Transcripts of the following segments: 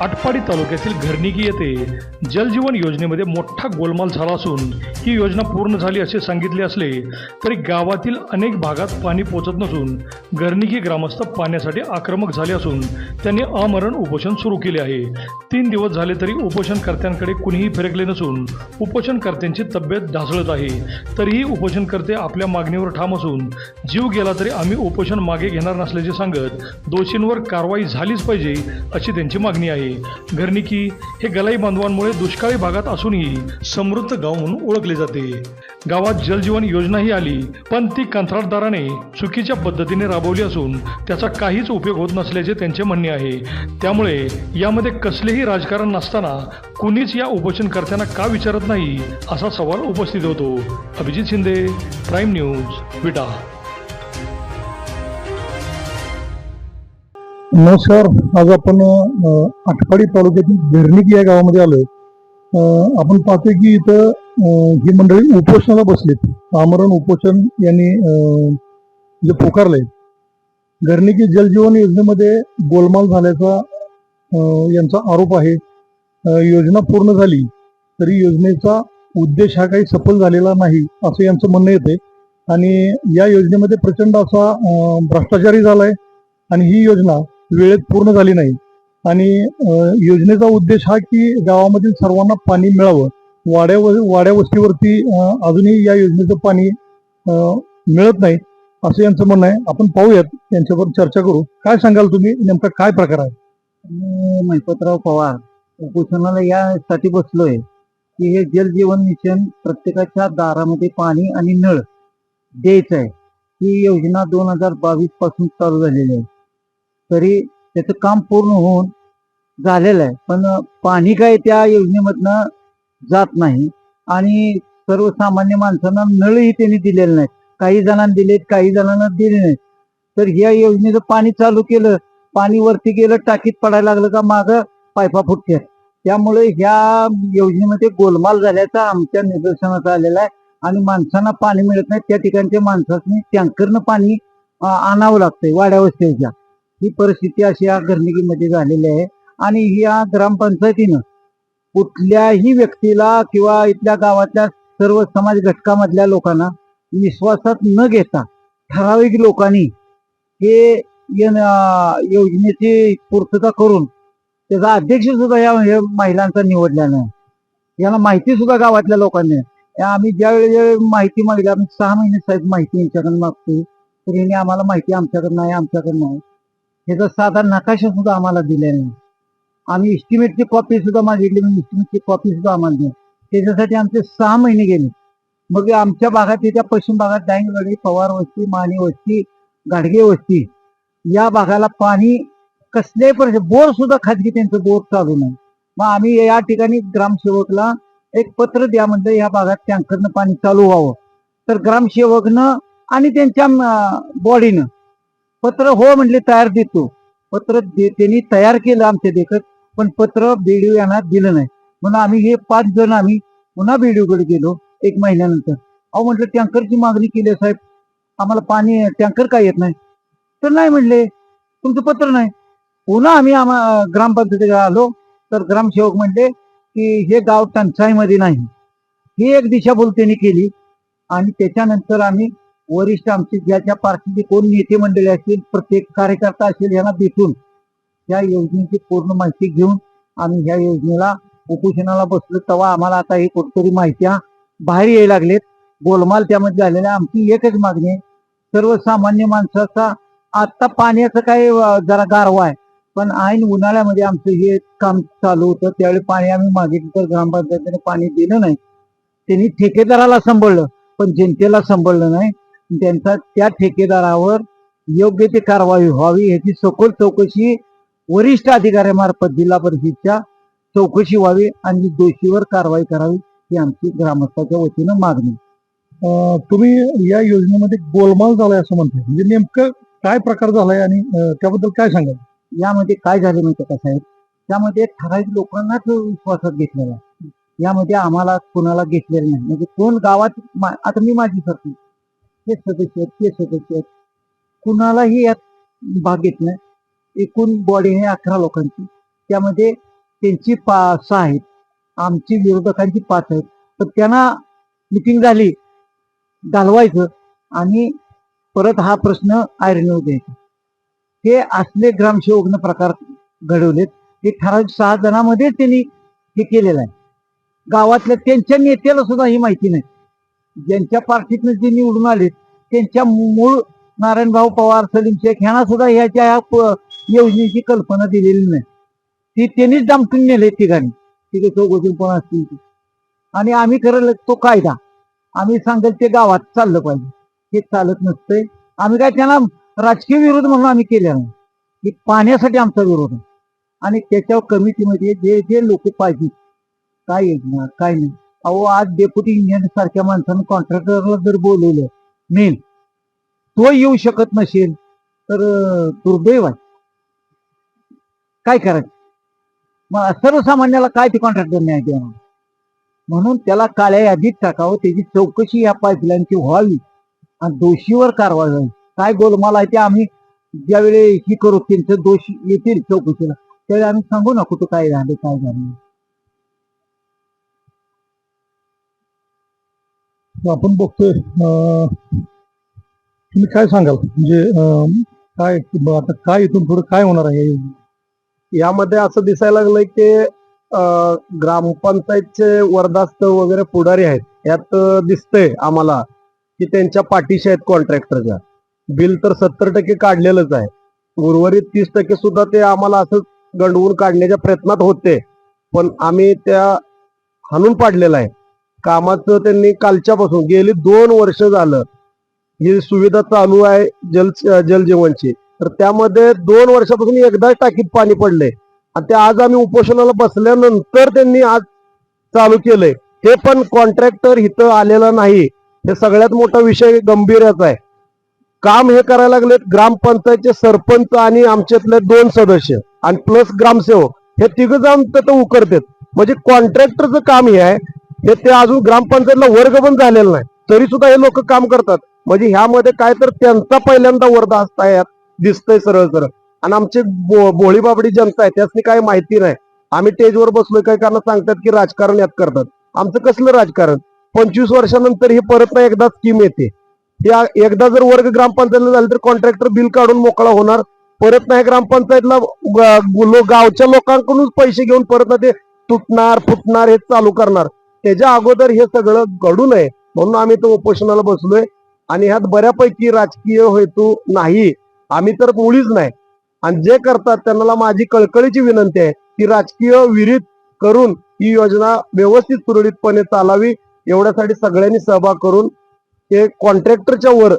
आटपाडी तालुक्यातील घरनिकी येथे जलजीवन योजनेमध्ये मोठा गोलमाल झाला असून ही योजना पूर्ण झाली असे सांगितले असले तरी गावातील अनेक भागात पाणी पोचत नसून घरनिकी ग्रामस्थ पाण्यासाठी आक्रमक झाले असून त्यांनी अमरण उपोषण सुरू केले आहे. तीन दिवस झाले तरी उपोषणकर्त्यांकडे कुणीही फिरकले नसून उपोषणकर्त्यांची तब्येत ढासळत आहे. तरीही उपोषणकर्ते आपल्या मागणीवर ठाम असून जीव गेला तरी आम्ही उपोषण मागे घेणार नसल्याचे सांगत दोषींवर कारवाई झालीच पाहिजे अशी त्यांची मागणी आहे. घरनिकी हे गलाई बांधवांमुळे दुष्काळी भागात असूनही समृद्ध गाव म्हणून ओळखले जाते. गावात जलजीवन योजनाही आली पण ती कंत्राटदाराने चुकीच्या पद्धतीने राबवली असून त्याचा काहीच उपयोग होत नसल्याचे त्यांचे म्हणणे आहे. त्यामुळे यामध्ये कसलेही राजकारण नसताना कुणीच या उपोषणकर्त्यांना का विचारत नाही असा सवाल उपस्थित होतो. Abhijit Shinde prime news Vita. नमस्कार आज आपण आटपाडी तालुक्यातील झिरनिक या गावामध्ये आलोय. आपण पाहतोय की इथं ही मंडळी उपोषणाला बसलीत. आमरण उपोषण यांनी जे पुकारलंय. घरणिकी जलजीवन योजनेमध्ये गोलमाल झाल्याचा यांचा आरोप आहे. योजना पूर्ण झाली तरी योजनेचा उद्देश हा काही सफल झालेला नाही असं यांचं म्हणणं येते आणि या योजनेमध्ये प्रचंड असा अ, भ्रष्टाचारही झालाय. आणि ही योजना वेळेत पूर्ण झाली नाही. आणि योजनेचा उद्देश हा की गावामधील सर्वांना पाणी मिळावं. वाड्या वाड्या वस्तीवरती अजूनही या योजनेचं पाणी मिळत नाही असं यांचं म्हणणं आहे. आपण पाहूयात यांच्यावर चर्चा करू. काय सांगाल तुम्ही? नेमका काय प्रकार आहे? महिपतराव पवार उपोषणाला यासाठी बसलोय की हे जलजीवन मिशन प्रत्येकाच्या दारामध्ये पाणी आणि नळ द्यायचं आहे ही योजना दोन हजार बावीसपासून चालू झालेली आहे. तरी त्याचं काम पूर्ण होऊन झालेलं आहे. पण पाणी काय त्या योजनेमधनं जात नाही. आणि सर्वसामान्य माणसांना नळही त्यांनी दिलेले नाहीत काही जणांना दिलेत काही जणांना दिले नाहीत. तर ह्या योजनेचं पाणी चालू केलं पाणी वरती गेलं टाकीत पडायला लागलं का मागं पायपा फुटतात त्यामुळे ह्या योजनेमध्ये गोलमाल झाल्याचा आमच्या निदर्शनात आलेला आहे. आणि माणसांना पाणी मिळत नाही. त्या ठिकाणच्या माणसांनी टँकरनं पाणी आणावं लागतंय वाड्या वस्तीच्या. ही परिस्थिती अशी या घरनिकीमध्ये झालेली आहे. आणि ह्या ग्रामपंचायतीनं कुठल्याही व्यक्तीला किंवा इथल्या गावातल्या सर्व समाज घटकामधल्या लोकांना विश्वासात न घेता ठराविक लोकांनी हे योजनेची पूर्तता करून त्याचा अध्यक्ष सुद्धा या महिलांचा निवडला नाही माहिती सुद्धा गावातल्या लोकांनी आम्ही ज्यावेळी ज्यावेळी माहिती मागली आम्ही सहा महिने साहेब माहिती यांच्याकडून मागतो तर यांनी आम्हाला माहिती आमच्याकडे नाही आमच्याकडे नाही ह्याचा साधा नकाशा सुद्धा आम्हाला दिलेला नाही. आम्ही इस्टिमेटची कॉपी सुद्धा मागितली म्हणजे इस्टिमेटची कॉपी सुद्धा आम्हाला नाही. त्याच्यासाठी आमचे सहा महिने गेले. मग आमच्या भागात त्या पश्चिम भागात डांगवाडी पवार वस्ती माने वस्ती गाडगे वस्ती या भागाला पाणी कसल्याही परिस्थिती बोर सुद्धा खाजगी त्यांचं बोर चालू नाही. मग आम्ही या ठिकाणी ग्रामसेवकला एक पत्र द्या म्हणलं या भागात टँकरनं पाणी चालू व्हावं. तर ग्रामसेवकनं आणि त्यांच्या बॉडीनं पत्र हो म्हणले तयार देतो. पत्र दे- त्यांनी तयार केलं आमच्या देखत पण पत्र बीडीओ यांना दिलं नाही. म्हणून आम्ही हे पाच जण आम्ही पुन्हा बीडीओकडे गेलो एक महिन्यानंतर. अहो म्हटलं टँकरची मागणी केली आहे साहेब. आम्हाला पाणी टँकर काय येत नाही? तर नाही म्हणले. तुमचं पत्र नाही. पुन्हा आम्ही आम्हा ग्रामपंचायतीकडे आलो. तर ग्रामसेवक म्हणले की हे गाव टंचाईमध्ये नाही. ही एक दिशाभूल त्यांनी केली. आणि त्याच्यानंतर आम्ही वरिष्ठ आमचे ज्या ज्या पार्टीचे कोण नेते मंडळी असतील प्रत्येक कार्यकर्ता असेल यांना भेटून या योजनेची पूर्ण माहिती घेऊन आम्ही ह्या योजनेला उपोषणाला बसलो. तेव्हा आम्हाला आता ही कुठतरी माहित्या बाहेर यायला लागलेत. गोलमाल त्यामध्ये झालेला आमची एकच मागणी आहे. सर्वसामान्य माणसाचा आता पाण्याचं काय जरा गारवा आहे. पण ऐन उन्हाळ्यामध्ये आमचं हे काम चालू होतं. त्यावेळी पाणी आम्ही मागितलं तर ग्रामपंचायतीने पाणी दिलं नाही. त्यांनी ठेकेदाराला सांभाळलं पण जनतेला सांभाळलं नाही. त्यांचा त्या ठेकेदारावर योग्य ती कारवाई व्हावी याची सखोल चौकशी वरिष्ठ अधिकाऱ्यामार्फत जिल्हा परिषदच्या चौकशी व्हावी आणि दोषीवर कारवाई करावी ही आमची ग्रामस्थाच्या वतीनं मागणी. तुम्ही या योजनेमध्ये गोलमाल झालाय असं म्हणताय. म्हणजे नेमकं काय प्रकार झालाय आणि त्याबद्दल काय सांगाल? यामध्ये काय झाले माहिती का साहेब? त्यामध्ये ठराविक लोकांनाच विश्वासात घेतलेला आहे. यामध्ये आम्हाला कोणाला घेतलेलं नाही. म्हणजे कोण गावात आता मी माझी सरपंच. हे सदस्य आहेत ते सदस्य आहेत कुणालाही यात भाग घेत नाही. एकूण बॉडी आहे अकरा लोकांची. त्यामध्ये त्यांची पा सहा आहेत. आमची विरोधकांची पाच आहेत. पण त्यांना मिटिंग झाली घालवायचं आणि परत हा प्रश्न आयरनवर द्यायचा. हे असले ग्रामसेवकनं प्रकार घडवलेत. हे ठराविक सहा जणांमध्ये त्यांनी हे केलेलं आहे. गावातल्या त्यांच्या नेत्याला सुद्धा ही माहिती नाही. ज्यांच्या पार्टीतनं जे निवडून आले त्यांच्या मूळ नारायणभाऊ पवार सलीम शेख ह्यांना सुद्धा ह्याच्या ह्या योजनेची कल्पना दिलेली नाही. ती त्यांनीच दामटून नेले ठिकाणी तिथे चौकशी पण असतील ती. आणि आम्ही खरं तो कायदा. आम्ही सांगेल ते गावात चाललं पाहिजे. हे चालत नसतंय. आम्ही काय त्यांना राजकीय विरोध म्हणून आम्ही केलेला नाही. की पाण्यासाठी आमचा विरोध आहे. आणि त्याच्यावर कमिटीमध्ये जे जे लोक पाहिजे काय योजना काय नाही. अहो आज डेप्युटी इंजिनियर सारख्या माणसानं कॉन्ट्रॅक्टरला जर बोलवलं मेन तो येऊ शकत नसेल तर दुर्दैव आहे. काय करायचं? मग सर्वसामान्याला काय ते कॉन्ट्रॅक्टर न्याय देणार? म्हणून त्याला काळ्या यादीत टाकावं त्याची चौकशी या पाईपलाईनची व्हावी आणि दोषीवर कारवाई व्हावी. काय गोलमाल आहे ते आम्ही ज्यावेळी ही करू त्यांचं दोष येतील चौकशीला त्यावेळी आम्ही सांगू ना कुठं काय झालं काय झालं. आपण बघतोय तुम्ही काय सांगाल? म्हणजे काय आता काय इथून पुढे काय होणार आहे? यामध्ये असं दिसायला लागलंय की ग्रामपंचायतचे वरदास्त वगैरे पुढारी आहेत. यात दिसतंय आम्हाला की त्यांच्या पाठीशी आहेत कॉन्ट्रॅक्टरच्या. बिल तर सत्तर टक्के काढलेलंच आहे. उर्वरित तीस टक्के सुद्धा ते आम्हाला असं गंडवून काढण्याच्या प्रयत्नात होते. पण आम्ही त्या हाणून पाडलेलं आहे. कामाचं त्यांनी कालच्यापासून गेली दोन वर्ष झालं. ही सुविधा चालू आहे जल जलजीवनची तर त्यामध्ये दोन वर्षापासून एकदाच टाकीत पाणी पडले आणि ते आज आम्ही उपोषणाला बसल्यानंतर त्यांनी आज चालू केलंय. हे पण कॉन्ट्रॅक्टर इथं आलेला नाही. हे सगळ्यात मोठा विषय गंभीरच आहे. काम हे करायला लागलेत ग्रामपंचायतचे सरपंच आणि आमच्यातले दोन सदस्य आणि प्लस ग्रामसेवक. हे तिघ जाऊन तिथं उकरतात. म्हणजे कॉन्ट्रॅक्टरचं काम हे आहे. हे ते अजून ग्रामपंचायतला वर्ग पण झालेला नाही. तरी सुद्धा हे लोक काम करतात. म्हणजे ह्यामध्ये काय तर त्यांचा पहिल्यांदा वर्धा असता यात दिसतंय सरळ सरळ. आणि आमचे बो- भोळी बाबडी जनता आहे त्यासनी काही माहिती नाही. आम्ही स्टेजवर बसलोय काय कारण सांगतात की राजकारण यात करतात. आमचं कसलं राजकारण? पंचवीस वर्षानंतर हे परत ना एकदा स्कीम येते. या एकदा जर वर्ग ग्रामपंचायतला झालं तर कॉन्ट्रॅक्टर बिल काढून मोकळा होणार. परत नाही ग्रामपंचायतला गावच्या लोकांकडून पैसे घेऊन परत ना ते तुटणार फुटणार हे चालू करणार. त्याच्या अगोदर हे सगळं घडू नये. म्हणून आम्ही तो उपोषणाला बसलोय. आणि ह्यात बऱ्यापैकी राजकीय हेतू नाही. आम्ही तर मुळीच नाही. आणि जे करतात त्यांना माझी कळकळीची विनंती आहे की राजकीय विहिरीत करून ही योजना व्यवस्थित सुरळीतपणे चालावी. एवढ्यासाठी सगळ्यांनी सहभाग करून ते कॉन्ट्रॅक्टरच्या वर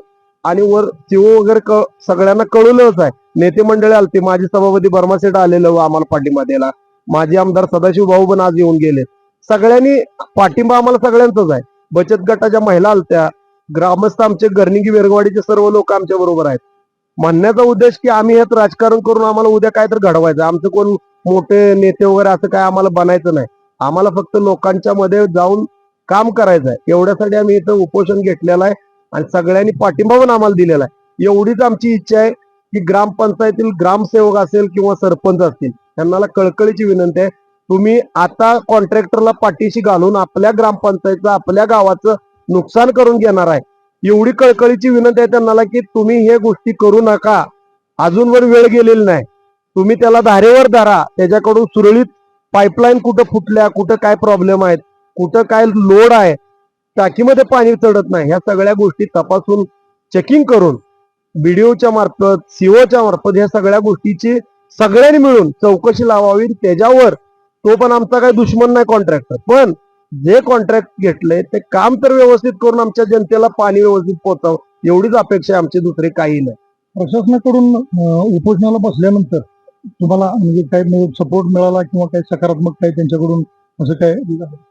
आणि वर सीओ वगैरे सगळ्यांना कळवलंच आहे. नेते मंडळी आलते. माजी सभापती बर्मासेठ आलेलं आम्हाला पाठिंबा द्यायला. माजी आमदार सदाशिव भाऊ पण आज येऊन गेले सगळ्यांनी पाठिंबा आम्हाला सगळ्यांचाच आहे. बचत गटाच्या महिला आलत्या ग्रामस्थ आमचे गर्निंगी वेरगवाडीचे सर्व लोक आमच्या बरोबर आहेत. म्हणण्याचा उद्देश की आम्ही यात राजकारण करून आम्हाला उद्या काय तर घडवायचं आमचं कोण मोठे नेते वगैरे असं काय आम्हाला बनायचं नाही. आम्हाला फक्त लोकांच्या मध्ये जाऊन काम करायचं आहे. एवढ्यासाठी आम्ही इथं उपोषण घेतलेलं आहे आणि सगळ्यांनी पाठिंबा पण आम्हाला दिलेला आहे. एवढीच आमची इच्छा आहे की ग्रामपंचायतील ग्रामसेवक असेल किंवा सरपंच असतील त्यांना कळकळीची विनंती आहे. तुम्ही आता कॉन्ट्रॅक्टरला पाठीशी घालून आपल्या ग्रामपंचायतचं आपल्या गावाचं नुकसान करून घेणार आहे. एवढी कळकळीची विनंती आहे त्यांना की तुम्ही हे गोष्टी करू नका. अजूनवर वेळ गेलेली नाही. तुम्ही त्याला धारेवर धरा. त्याच्याकडून सुरळीत पाईपलाईन कुठं फुटल्या कुठं काय प्रॉब्लेम आहेत कुठं काय लोड आहे टाकीमध्ये पाणी चढत नाही. ह्या सगळ्या गोष्टी तपासून चेकिंग करून बीडीओच्या मार्फत सीओच्या मार्फत ह्या सगळ्या गोष्टीची सगळ्यांनी मिळून चौकशी लावावी. त्याच्यावर तो पण आमचा काही दुश्मन नाही कॉन्ट्रॅक्टर पण जे कॉन्ट्रॅक्ट घेतलंय ते काम तर व्यवस्थित करून आमच्या जनतेला पाणी व्यवस्थित पोहोचावं एवढीच अपेक्षा आहे आमची दुसरी काही नाही. प्रशासनाकडून उपोषणाला बसल्यानंतर तुम्हाला म्हणजे काही सपोर्ट मिळाला किंवा काही सकारात्मक काही त्यांच्याकडून असं काय?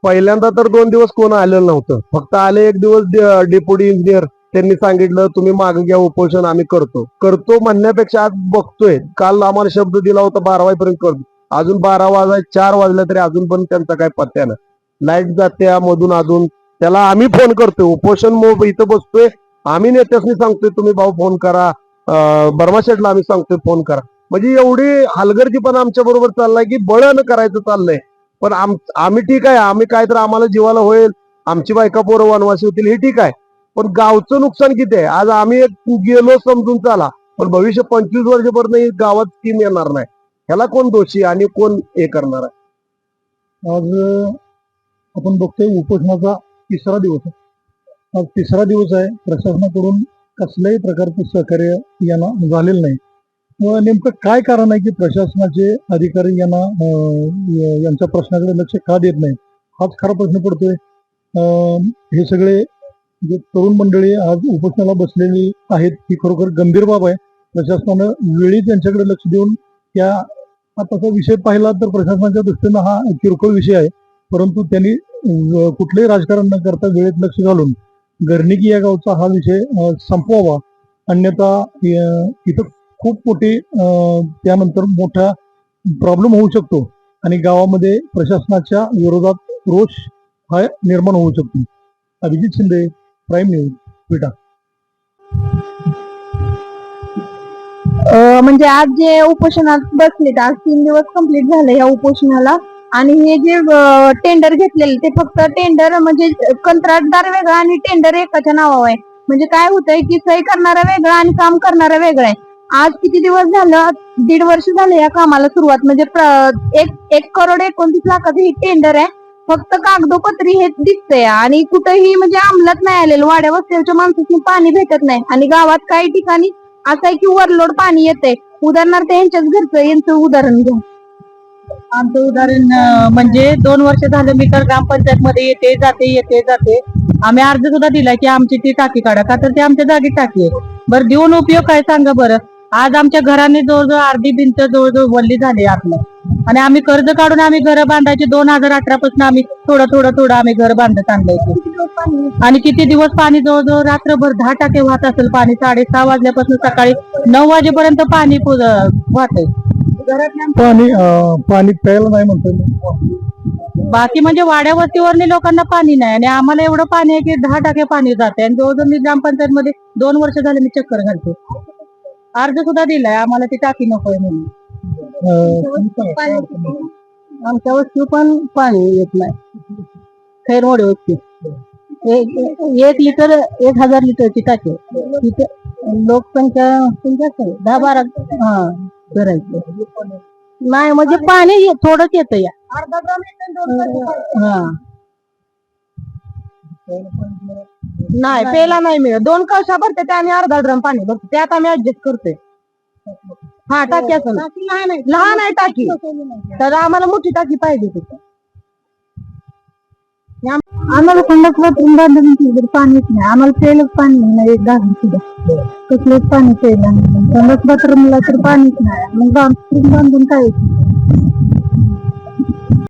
पहिल्यांदा तर दोन दिवस कोण आलेलं नव्हतं. फक्त आले एक दिवस डेप्युटी इंजिनियर त्यांनी सांगितलं तुम्ही मागे घ्या उपोषण आम्ही करतो. करतो म्हणण्यापेक्षा आज बघतोय. काल आम्हाला शब्द दिला होता बारा वाजेपर्यंत करतो अजून बारा वाजाय चार वाजले तरी अजून पण त्यांचा काय पत्त्या नाही. लाइट जाते मधून अजून. त्याला आम्ही फोन करतोय. उपोषण मोब इथं बसतोय. आम्ही नेत्यासनी सांगतोय तुम्ही भाऊ फोन करा. बर्माशेटला आम्ही सांगतोय फोन करा. म्हणजे एवढी हलगर्जी पण आमच्या बरोबर चाललाय की बळण करायचं चाललंय. पण आम आम्ही ठीक आहे. आम्ही काय तर आम्हाला जीवाला होईल. आमची बायका पोरं वनवासी होतील हे ठीक आहे. पण गावचं नुकसान किती आहे? आज आम्ही एक गेलो समजून चाला. पण भविष्य पंचवीस वर्षभर नाही गावात स्कीम येणार नाही. ह्याला कोण दोषी आणि कोण हे करणार आहे? आज आपण बघतोय उपोषणाचा तिसरा दिवस आहे. आज तिसरा दिवस आहे. प्रशासनाकडून कसल्याही प्रकारचं सहकार्य यांना झालेलं नाही. व नेमकं काय कारण आहे की प्रशासनाचे अधिकारी यांना यांच्या प्रश्नाकडे लक्ष का देत नाही हाच खरा प्रश्न पडतोय. अं, हे सगळे जे तरुण मंडळी आज उपोषणाला बसलेली आहेत ही खरोखर गंभीर बाब आहे. प्रशासनानं वेळी त्यांच्याकडे लक्ष देऊन त्या आताचा विषय पाहिला तर प्रशासनाच्या दृष्टीनं हा किरकोळ विषय आहे. परंतु त्यांनी कुठलंही राजकारण न करता वेळेत लक्ष घालून गर्णिकी या गावचा हा विषय संपवावा. अन्यथा इथं खूप मोठी अं, त्यानंतर मोठा प्रॉब्लेम होऊ शकतो. आणि गावामध्ये प्रशासनाच्या विरोधात रोष हा निर्माण होऊ शकतो. अभिजित शिंदे प्राईम न्यूज विटा अं, म्हणजे आज जे उपोषणात बसलेत आज तीन दिवस कंप्लीट झाले या उपोषणाला. आणि हे जे टेंडर घेतलेले ते फक्त टेंडर म्हणजे कंत्राटदार वेगळा आणि टेंडर एकाच्या नावावर आहे. म्हणजे काय होतंय की सही करणारा वेगळा आणि काम करणारा वेगळा आहे. आज किती दिवस झालं? दीड वर्ष झालं या कामाला सुरुवात. म्हणजे एक एक करोड एकोणतीस लाखाचं ही टेंडर आहे. फक्त कागदोपत्री हे दिसतंय. आणि कुठेही म्हणजे अंमलात नाही आलेलं. वाड्या वस्त्याच्या माणसाची पाणी भेटत नाही. आणि गावात काही ठिकाणी असं आहे की वरलोड पाणी येते उदाहरणार्थ यांच्याच घरचं यांचं उदाहरण घ्या आमचं उदाहरण अं, म्हणजे दोन वर्ष झालं मी तर ग्रामपंचायत मध्ये येते जाते येते जाते. आम्ही अर्ज सुद्धा दिला की आमची ती टाकी काढा का तर ती आमच्या जागी टाकी आहे. बरं देऊन उपयोग काय सांगा बरं? आज आमच्या घराने जवळजवळ अर्धी भिंत जवळजवळ वल्ली झाली आपलं. आणि आम्ही कर्ज काढून आम्ही घर बांधायचे. दोन हजार अठरा पासून आम्ही थोडं थोडं थोडं आम्ही घर बांधत आणलंय आणि किती दिवस पाणी जवळजवळ रात्रभर दहा टाके वाहत असेल पाणी. साडेसहा वाजल्यापासून सकाळी नऊ वाजेपर्यंत पाणी वाहत पाणी पाणी प्यायला नाही म्हणतोय बाकी म्हणजे वाड्या लोकांना पाणी नाही आणि आम्हाला एवढं पाणी आहे की दहा टाके पाणी जाते आणि जवळजवळ मी ग्रामपंचायत मध्ये दोन वर्ष झाले मी चक्कर घालते. अर्ज सुद्धा दिलाय. आम्हाला ती टाकी नकोय म्हणून. आमच्या वस्तू पण पाणी येत नाही खैरमोडी वस्ती एक एक लिटर एक हजार लिटरची टाकी तिथे लोकसंख्या दहा बारा हा करायचं नाही म्हणजे पाणी थोडंच येतं या हा नाही पेला नाही मिळत. दोन कळशा भरते ते आम्ही अर्धा ड्रम पाणी भरतो. त्यात आम्ही ऍडजस्ट करतोय. हा टाकी असं. लहान आहे टाकी तर आम्हाला मोठी टाकी पाहिजे तिथं आम्हाला थंडक बाथरूम बांधून पाणीच नाही. आम्हाला प्यायलाच पाणी नाही एक घालून सुद्धा. कसलंच पाणी प्यायला नाही. बाथरूमला तर पाणीच नाही. मग बाथरूम बांधून काय